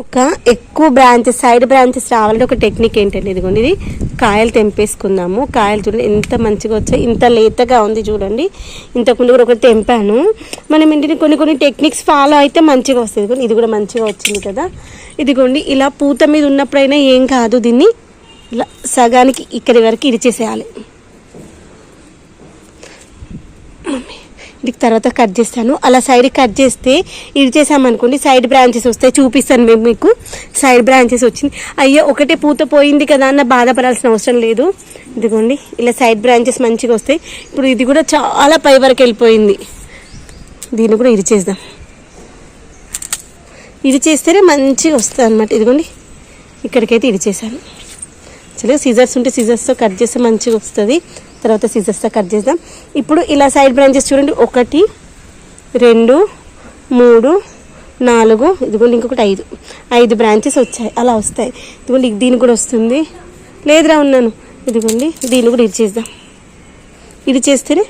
ఒక ఎక్కువ branches side branches రావాలంటే ఒక టెక్నిక్ ఏంటంటే ఇదిగోండి ఇది కాయలు తెంపేసుకుందాము. కాయలు చూడండి ఎంత మంచిగా వచ్చాయి ఇంత లేతగా ఉంది చూడండి. ఇంతకుముందు కూడా ఒకటి తెంపాను. మనం ఇంటిని కొన్ని కొన్ని టెక్నిక్స్ ఫాలో అయితే మంచిగా వస్తుంది కానీ ఇది కూడా మంచిగా వచ్చింది కదా. ఇదిగోండి ఇలా పూత మీద ఉన్నప్పుడైనా ఏం కాదు దీన్ని. ఇలా సగానికి ఇక్కడి వరకు ఇరిచేసేయాలి. ఇది తర్వాత కట్ చేస్తాను. అలా సైడ్ కట్ చేస్తే ఇది చేసామనుకోండి సైడ్ బ్రాంచెస్ వస్తాయి. చూపిస్తాను మేము మీకు. సైడ్ బ్రాంచెస్ వచ్చింది. అయ్యో ఒకటే పూత పోయింది కదా అన్న బాధపడాల్సిన అవసరం లేదు. ఇదిగోండి ఇలా సైడ్ బ్రాంచెస్ మంచిగా వస్తాయి. ఇప్పుడు ఇది కూడా చాలా పై వరకు వెళ్ళిపోయింది. దీన్ని కూడా ఇది చేద్దాం. ఇది చేస్తేనే మంచిగా వస్తుంది అనమాట ఇదిగోండి ఇక్కడికైతే ఇది చేశాను. యాక్చువల్గా సీజర్స్ ఉంటే సీజర్స్తో కట్ చేస్తే మంచిగా వస్తుంది. తర్వాత సీజర్స్తో కట్ చేద్దాం. ఇప్పుడు ఇలా సైడ్ బ్రాంచెస్ చూడండి. ఒకటి రెండు మూడు నాలుగు ఇదిగోండి ఇంకొకటి ఐదు. ఐదు బ్రాంచెస్ వచ్చాయి. అలా వస్తాయి. ఇదిగోండి దీనికి కూడా వస్తుంది. లేదురా ఉన్నాను. ఇదిగోండి దీన్ని కూడా ఇది చేద్దాం. ఇది చేస్తేనే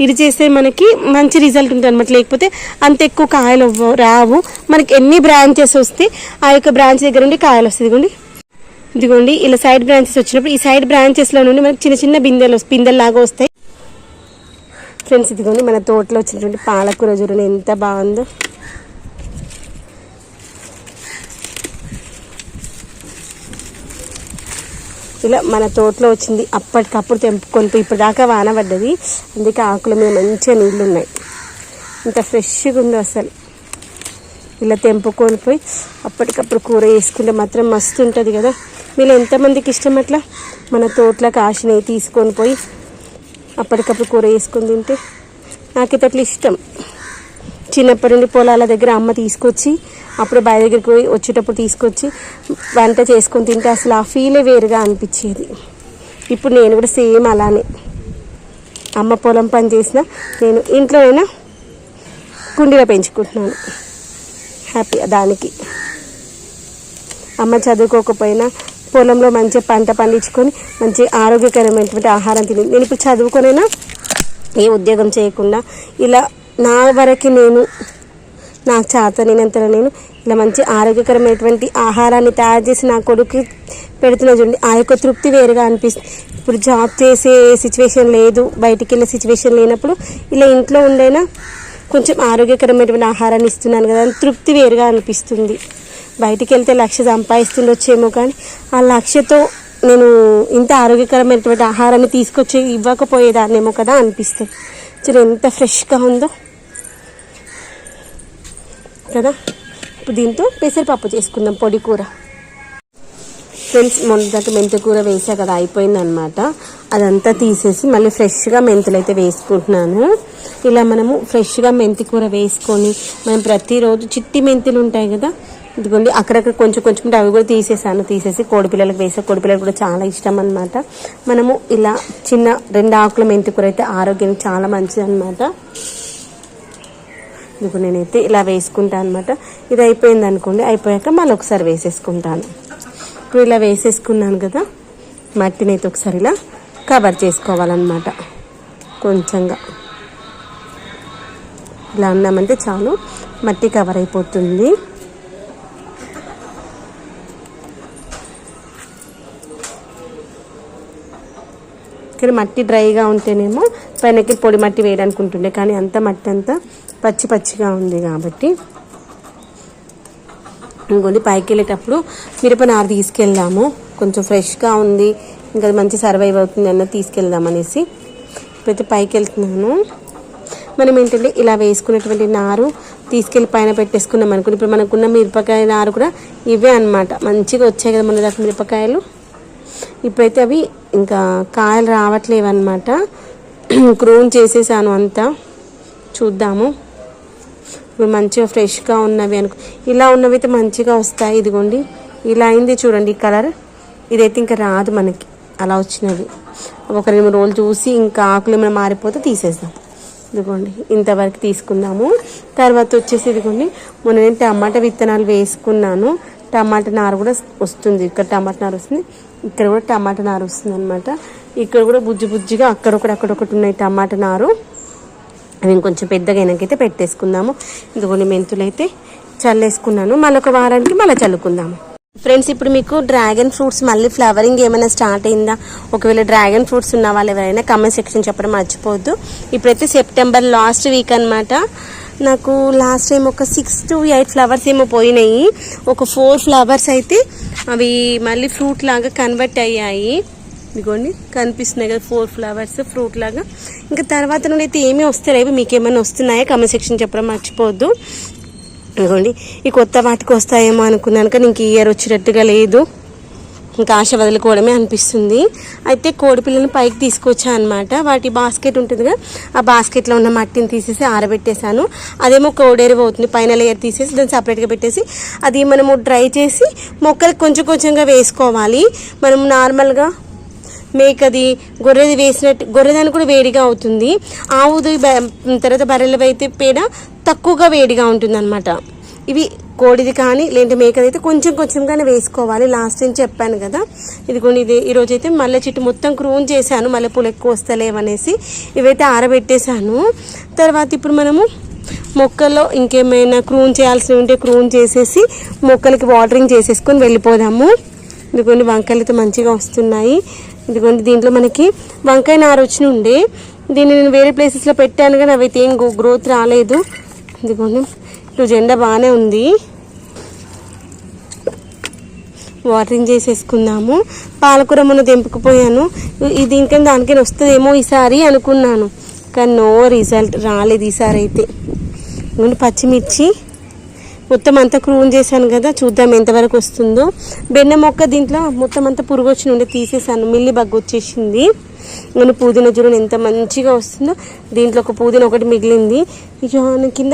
ఇది చేస్తే మనకి మంచి రిజల్ట్ ఉంటుంది అనమాట లేకపోతే అంత ఎక్కువ కాయలు రావు. మనకి ఎన్ని బ్రాంచెస్ వస్తే ఆ యొక్క బ్రాంచ్ దగ్గర నుండి కాయలు వస్తాయి. ఇదిగోండి. ఇదిగోండి ఇలా సైడ్ బ్రాంచెస్ వచ్చినప్పుడు ఈ సైడ్ బ్రాంచెస్లో నుండి మనకి చిన్న చిన్న బిందెలు బిందెలు లాగా వస్తాయి. ఫ్రెండ్స్ ఇదిగోండి మన తోటలో వచ్చినటువంటి పాలకూర చూడండి ఎంత బాగుందో. ఇలా మన తోటలో వచ్చింది అప్పటికప్పుడు తెంపుకొని పోయి ఇప్పటిదాకా వాన పడ్డది. అందుకే ఆకుల మీద మంచిగా నీళ్ళు ఉన్నాయి ఇంత ఫ్రెష్గా ఉంది అసలు. ఇలా తెంపుకొని పోయి అప్పటికప్పుడు కూర వేసుకుంటే మాత్రం మస్తు ఉంటుంది కదా. వీళ్ళు ఎంతమందికి ఇష్టం అట్లా? మన తోటలో కాసినవి తీసుకొని పోయి అప్పటికప్పుడు కూర వేసుకొని తింటే నాకైతే అట్లా ఇష్టం. చిన్నప్పటి నుండి పొలాల దగ్గర అమ్మ తీసుకొచ్చి అప్పుడు బావి దగ్గరికి పోయి వచ్చేటప్పుడు తీసుకొచ్చి వంట చేసుకొని తింటే అసలు ఆ ఫీలే వేరుగా అనిపించేది. ఇప్పుడు నేను కూడా సేమ్ అలానే. అమ్మ పొలం పని చేసిన నేను ఇంట్లో అయినా కుండీలో పెంచుకుంటున్నాను. హ్యాపీ దానికి. అమ్మ చదువుకోకపోయినా పొలంలో మంచి పంట పండించుకొని మంచి ఆరోగ్యకరమైనటువంటి ఆహారం తిని నేను ఇప్పుడు చదువుకొనైనా? ఏ ఉద్యోగం చేయకుండా ఇలా నా వరకు నేను నాకు చేతనైనంతలో నేను ఇలా మంచి ఆరోగ్యకరమైనటువంటి ఆహారాన్ని తయారు చేసి నా కొడుకు పెడుతున్నా చూడండి ఆ యొక్క తృప్తి వేరుగా అనిపిస్తుంది. ఇప్పుడు జాబ్ చేసే సిచ్యువేషన్ లేదు బయటికి వెళ్ళే సిచ్యువేషన్ లేనప్పుడు ఇలా ఇంట్లో ఉండైనా? కొంచెం ఆరోగ్యకరమైనటువంటి ఆహారాన్ని ఇస్తున్నాను కదా తృప్తి వేరుగా అనిపిస్తుంది. బయటికి వెళ్తే లక్ష సంపాదిస్తుండొచ్చేమో కానీ ఆ లక్ష్యతో నేను ఇంత ఆరోగ్యకరమైనటువంటి ఆహారాన్ని తీసుకొచ్చి ఇవ్వకపోయేదాన్నేమో కదా అనిపిస్తుంది. చూడు ఎంత ఫ్రెష్గా ఉందో. కదా? ఇప్పుడు దీంతో పెసరపప్పు చేసుకుందాం పొడి కూర. ఫ్రెండ్స్ మొదట మెంతి కూర వేసా కదా అయిపోయిందనమాట అదంతా తీసేసి మళ్ళీ ఫ్రెష్గా మెంతులు అయితే వేసుకుంటున్నాను. ఇలా మనము ఫ్రెష్గా మెంతి కూర వేసుకొని మనం ప్రతిరోజు చిట్టి మెంతులు ఉంటాయి కదా ఇదిగోండి అక్కడక్కడ కొంచెం కొంచెం అవి కూడా తీసేసాను. తీసేసి కోడిపిల్లలకు వేసే కోడిపిల్లలకు కూడా చాలా ఇష్టం అనమాట మనము ఇలా చిన్న రెండు ఆకుల మెంతి కూర అయితే ఆరోగ్యానికి చాలా మంచిది అనమాట ఇదిగో నేనైతే ఇలా వేసుకుంటాను అనమాట ఇది అయిపోయింది అనుకోండి అయిపోయాక మళ్ళీ ఒకసారి వేసేసుకుంటాను. ఇప్పుడు ఇలా వేసేసుకున్నాను కదా మట్టిని అయితే ఒకసారి ఇలా కవర్ చేసుకోవాలన్నమాట. కొంచెంగా. ఇలా అన్నామంటే చాలు మట్టి కవర్ అయిపోతుంది. ఇక్కడ మట్టి డ్రైగా ఉంటేనేమో పైనకి పొడి మట్టి వేయడానికి ఉంటుండే కానీ అంత మట్టి అంతా పచ్చి పచ్చిగా ఉంది కాబట్టి. ఇంకోండి పైకి వెళ్ళేటప్పుడు మిరపనారు తీసుకెళ్దాము. కొంచెం ఫ్రెష్గా ఉంది ఇంకా అది మంచి సర్వైవ్ అవుతుంది అన్న తీసుకెళ్దాం అనేసి ఇప్పుడైతే పైకి వెళ్తున్నాను మనం ఏంటంటే ఇలా వేసుకున్నటువంటి నారు తీసుకెళ్ళి పైన పెట్టేసుకున్నాం అనుకుని ఇప్పుడు మనకున్న మిరపకాయ నారు కూడా ఇవే అన్నమాట. మంచిగా వచ్చాయి కదా మన దాకా మిరపకాయలు. ఇప్పుడైతే అవి ఇంకా కాయలు రావట్లేవు అనమాట క్రూన్ చేసేసాను అంతా. చూద్దాము. ఇప్పుడు మంచిగా ఫ్రెష్గా ఉన్నవి అనుకో ఇలా ఉన్నవి అయితే మంచిగా వస్తాయి ఇదిగోండి. ఇలా అయింది చూడండి ఈ కలర్. ఇదైతే ఇంకా రాదు మనకి. అలా వచ్చినవి. ఒక రెండు మూడు రోజులు చూసి ఇంకా ఆకులు ఏమైనా మారిపోతే తీసేద్దాం. ఇదిగోండి ఇంతవరకు తీసుకుందాము. తర్వాత వచ్చేసి ఇదిగోండి మొన్న నేను టమాటా విత్తనాలు వేసుకున్నాను. టమాటా నారు కూడా వస్తుంది. ఇక్కడ టమాటా నారు వస్తుంది. ఇక్కడ కూడా టమాటా నారు వస్తుంది అనమాట ఇక్కడ కూడా బుజ్జి బుజ్జిగా అక్కడొకటి అక్కడొకటి ఉన్నాయి టమాటా నారు. అవి ఇంకొంచెం పెద్దగా అయినాకైతే పెట్టేసుకుందాము. ఇదిగోని మెంతులు అయితే చల్లేసుకున్నాను. మళ్ళొక వారానికి మళ్ళీ చల్లుకుందాము. ఫ్రెండ్స్ ఇప్పుడు మీకు డ్రాగన్ ఫ్రూట్స్ మళ్ళీ ఫ్లవరింగ్ ఏమైనా స్టార్ట్ అయిందా? ఒకవేళ డ్రాగన్ ఫ్రూట్స్ ఉన్న వాళ్ళు ఎవరైనా కమెంట్ సెక్షన్ చెప్పడం మర్చిపోవద్దు. ఇప్పుడైతే సెప్టెంబర్ లాస్ట్ వీక్ అన్నమాట. నాకు లాస్ట్ టైం ఒక సిక్స్ టు ఎయిట్ ఫ్లవర్స్ ఏమో పోయినాయి. ఒక ఫోర్ ఫ్లవర్స్ అయితే అవి మళ్ళీ ఫ్రూట్ లాగా కన్వర్ట్ అయ్యాయి. ఇదిగోండి కనిపిస్తున్నాయి కదా ఫోర్ ఫ్లవర్స్ ఫ్రూట్ లాగా. ఇంకా తర్వాత నుండి అయితే ఏమీ వస్తాయి మీకు ఏమైనా వస్తున్నాయా? కమెంట్ సెక్షన్ చెప్పడం మర్చిపోవద్దు. ఇదిగోండి ఈ కొత్త వాటికి వస్తాయేమో అనుకున్నాను కానీ ఇంక ఇయర్ వచ్చేటట్టుగా లేదు. ఇంకా ఆశ వదులుకోవడమే అనిపిస్తుంది. అయితే కోడిపిల్లని పైకి తీసుకొచ్చా అనమాట వాటి బాస్కెట్ ఉంటుందిగా ఆ బాస్కెట్లో ఉన్న మట్టిని తీసేసి ఆరబెట్టేశాను. అదేమో కోడేరు అవుతుంది పైన లేయర్ తీసేసి దాన్ని సపరేట్గా పెట్టేసి అది మనము డ్రై చేసి మొక్కలు కొంచెం కొంచెంగా వేసుకోవాలి. మనం నార్మల్గా మేకది గొర్రెది వేసినట్టు గొర్రెదాని కూడా వేడిగా అవుతుంది. ఆవుది బ- తర్వాత బర్రెలవి అయితే పేడ తక్కువగా వేడిగా ఉంటుంది అనమాట ఇవి కోడిది కానీ లేదంటే మేకది అయితే కొంచెం కొంచెంగానే వేసుకోవాలి. లాస్ట్ టైం చెప్పాను కదా. ఇదిగోండి ఇది ఈరోజు అయితే మల్లె చెట్టు మొత్తం క్రూన్ చేశాను. మల్లె పూలు ఎక్కువ వస్తలేవనేసి ఇవైతే ఆరబెట్టేశాను. తర్వాత ఇప్పుడు మనము మొక్కల్లో ఇంకేమైనా క్రూన్ చేయాల్సి ఉంటే క్రూన్ చేసేసి మొక్కలకి వాటరింగ్ చేసేసుకొని వెళ్ళిపోదాము. ఇదిగోండి వంకాయలు అయితే మంచిగా వస్తున్నాయి. ఇదిగోండి దీంట్లో మనకి వంకాయ నార వచ్చిన ఉండే దీన్ని నేను వేరే ప్లేసెస్లో పెట్టాను కానీ అవైతే ఏం గ్రోత్ రాలేదు. ఇదిగోండి. ఇప్పుడు జెండా బాగానే ఉంది. వాటరింగ్ చేసేసుకుందాము. పాలకూర మొన్న తెంపుకుపోయాను. ఇది ఇంకా దానికైనా వస్తుందేమో ఈసారి అనుకున్నాను. కానీ నో రిజల్ట్ రాలేదు ఈసారి అయితే. ముందు పచ్చిమిర్చి. మొత్తం అంతా క్రూన్ చేశాను కదా చూద్దాం ఎంతవరకు వస్తుందో. బెన్న మొక్క దీంట్లో మొత్తం అంతా పురుగు వచ్చి ఉండే తీసేసాను. మిల్లి బగ్గు వచ్చేసింది. నేను పుదీనా చూడండి ఎంత మంచిగా వస్తుందో. దీంట్లో ఒక పుదీనా ఒకటి మిగిలింది. ఇక కింద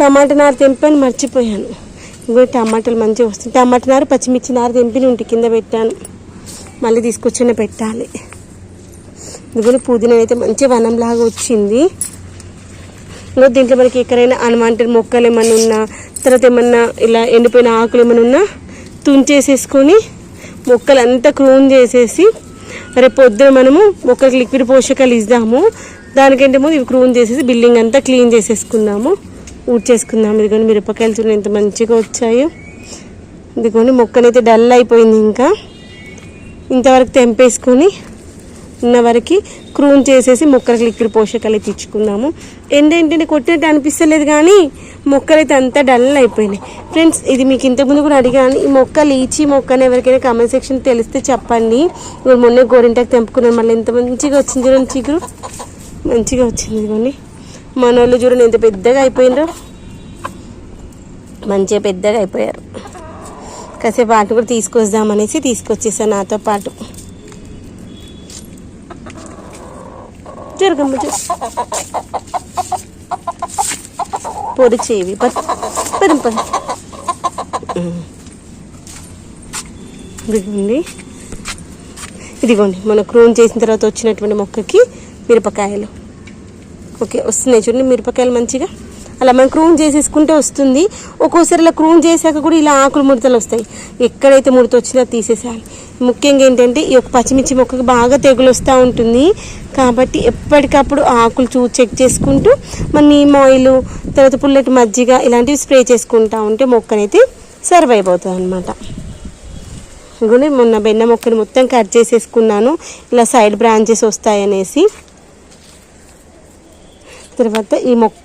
టమాటా నారు తెంపాను మర్చిపోయాను. ఇగో టమాటాలు మంచిగా వస్తుంది టమాటా నారు పచ్చిమిర్చి నారు తెంపి ఉంటే కింద పెట్టాను. మళ్ళీ తీసుకొచ్చిన పెట్టాలి. ఇదిగోని పుదీనా అయితే మంచి వనంలాగా వచ్చింది. ఇంకా దీంట్లో మనకి ఎక్కడైనా అన్వాంటెడ్ మొక్కలు ఏమైనా ఉన్నా తర్వాత ఏమన్నా ఇలా ఎండిపోయిన ఆకులు ఏమైనా ఉన్నా తుంచేసేసుకొని మొక్కలు అంతా క్రూన్ చేసేసి రేపు పొద్దున మనము మొక్కలకు లిక్విడ్ పోషకాలు ఇద్దాము. దానికంటే ముందు ఇవి క్రూన్ చేసేసి బిల్డింగ్ అంతా క్లీన్ చేసేసుకున్నాము ఊడ్చేసుకుందాము ఇదిగోండి మిరపకాయలు చూడండి ఎంత మంచిగా వచ్చాయో. ఇదిగోండి మొక్కనైతే డల్ అయిపోయింది ఇంకా. ఇంతవరకు తెంపేసుకొని ఉన్నవరకు క్రూన్ చేసేసి మొక్కలకు లిక్విడ్ పోషకాలు అయితే ఇచ్చుకుందాము ఏంటంటే కొట్టినట్టు అనిపిస్తలేదు కానీ మొక్కలు అయితే అంతా డల్ అయిపోయినాయి. ఫ్రెండ్స్ ఇది మీకు ఇంతకుముందు కూడా అడిగాను. ఈ మొక్క లీచి మొక్కని ఎవరికైనా కామెంట్ సెక్షన్ తెలిస్తే చెప్పండి. మొన్న గోరింటాకు తెంపుకున్నాను. మళ్ళీ ఎంత మంచిగా వచ్చింది చూడండి చిగురు. మంచిగా వచ్చింది ఇదిగోండి. మన వాళ్ళు చూడండి ఎంత పెద్దగా అయిపోయిండ్రో. మంచిగా పెద్దగా అయిపోయారు. కాసేపు వాటి కూడా తీసుకొద్దామనేసి తీసుకొచ్చేసాను నాతో పాటు. జరగమ్మ జరు పొడి చేవి పద. ఇదిగోండి. ఇదిగోండి మన క్రూన్ చేసిన తర్వాత వచ్చినటువంటి మొక్కకి మిరపకాయలు. ఓకే వస్తున్నాయి చూడండి మిరపకాయలు మంచిగా. అలా మనం క్రూన్ చేసేసుకుంటే వస్తుంది. ఒక్కోసారి ఇలా క్రూన్ చేశాక కూడా ఇలా ఆకులు ముడతలు వస్తాయి. ఎక్కడైతే ముడత వచ్చినా తీసేసేయాలి. ముఖ్యంగా ఏంటంటే ఈ యొక్క పచ్చిమిర్చి మొక్కకు బాగా తెగులు వస్తూ ఉంటుంది. కాబట్టి ఎప్పటికప్పుడు ఆకులు చూ చెక్ చేసుకుంటూ మన నీమ్ ఆయిల్ తర్వాత పుల్లటి మజ్జిగ ఇలాంటివి స్ప్రే చేసుకుంటూ ఉంటే మొక్కనైతే సర్వైవ్ అవుతుంది అనమాట ఇదిగోండి మొన్న బెన్న మొక్కని మొత్తం కట్ చేసేసుకున్నాను. ఇలా సైడ్ బ్రాంచెస్ వస్తాయనేసి. తర్వాత ఈ మొక్క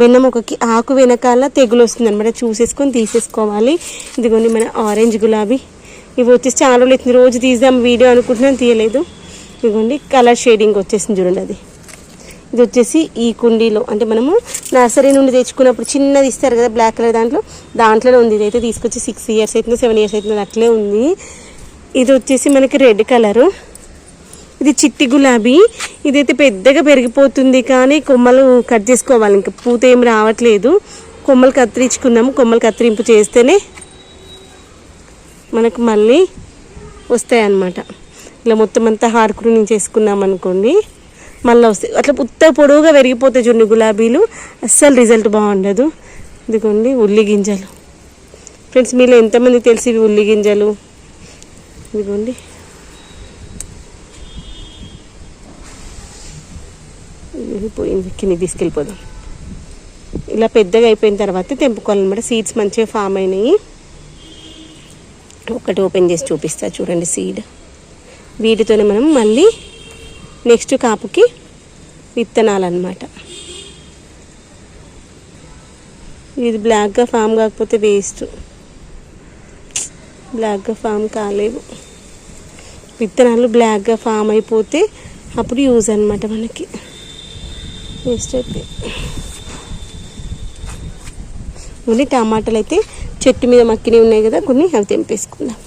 వెన్న మొక్కకి ఆకు వెనకాల తెగులు వస్తుంది అనమాట చూసేసుకొని తీసేసుకోవాలి. ఇదిగోండి మన ఆరెంజ్ గులాబీ. ఇవి వచ్చేసి చాలా రోజులు రోజు తీద్దాం వీడియో అనుకుంటున్నాను తీయలేదు. ఇదిగోండి కలర్ షేడింగ్ వచ్చేసింది చూడండి అది. ఇది వచ్చేసి ఈ కుండీలో అంటే మనము నర్సరీ నుండి తెచ్చుకున్నప్పుడు చిన్నది ఇస్తారు కదా బ్లాక్ కలర్ దాంట్లో. దాంట్లోనే ఉంది. ఇది అయితే తీసుకొచ్చి సిక్స్ ఇయర్స్ అవుతుంది సెవెన్ ఇయర్స్ అవుతుంది అట్లే ఉంది. ఇది వచ్చేసి మనకి రెడ్ కలరు. ఇది చిట్టి గులాబీ. ఇదైతే పెద్దగా పెరిగిపోతుంది కానీ కొమ్మలు కట్ చేసుకోవాలి. ఇంకా పూత ఏం రావట్లేదు. కొమ్మలు కత్తిరించుకున్నాము. కొమ్మలు కత్తిరింపు చేస్తేనే మనకు మళ్ళీ వస్తాయి అన్నమాట ఇలా మొత్తం అంతా హార్ చేసుకున్నాం అనుకోండి మళ్ళీ వస్తాయి. అట్లా ఉత్త పొడవుగా పెరిగిపోతాయి చూడండి గులాబీలు. అస్సలు రిజల్ట్ బాగుండదు. ఇదిగోండి ఉల్లి గింజలు. ఫ్రెండ్స్ మీలో ఎంతమంది తెలిసి ఉల్లి గింజలు? ఇదిగోండి. పోయింది కింద తీసుకెళ్ళిపోదాం. ఇలా పెద్దగా అయిపోయిన తర్వాత తెంపుకోవాలన్నమాట సీడ్స్ మంచిగా ఫామ్ అయినాయి. ఒకటి ఓపెన్ చేసి చూపిస్తా. చూడండి సీడ్. వీటితోనే మనం మళ్ళీ నెక్స్ట్ కాపుకి విత్తనాలు అన్నమాట ఇది బ్లాక్గా ఫామ్ కాకపోతే వేస్ట్. బ్లాక్గా ఫామ్ కాలేవు. విత్తనాలు బ్లాక్గా ఫామ్ అయిపోతే అప్పుడు యూజ్ అనమాట మనకి. వేస్ట్ అయితే. ఓన్లీ టమాటాలు అయితే చెట్టు మీద మక్కినవి ఉన్నాయి కదా కొన్ని అవి తెంపేసుకుందాం.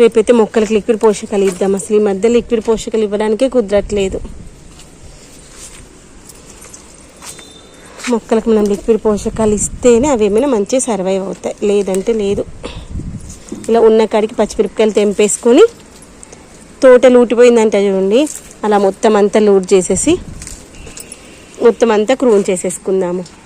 రేపైతే మొక్కలకు లిక్విడ్ పోషకాలు ఇద్దాం. అసలు ఈ మధ్య లిక్విడ్ పోషకాలు ఇవ్వడానికే కుదరట్లేదు. మొక్కలకు మనం లిక్విడ్ పోషకాలు ఇస్తేనే అవి ఏమైనా మంచిగా సర్వైవ్ అవుతాయి. లేదంటే లేదు. ఇలా ఉన్న కాడికి పచ్చిమిరపకాయలు తెంపేసుకొని తోట లూటిపోయిందంట చూడండి. అలా మొత్తం అంతా లూట్ చేసేసి మొత్తం అంతా క్రూన్ చేసేసుకుందాము.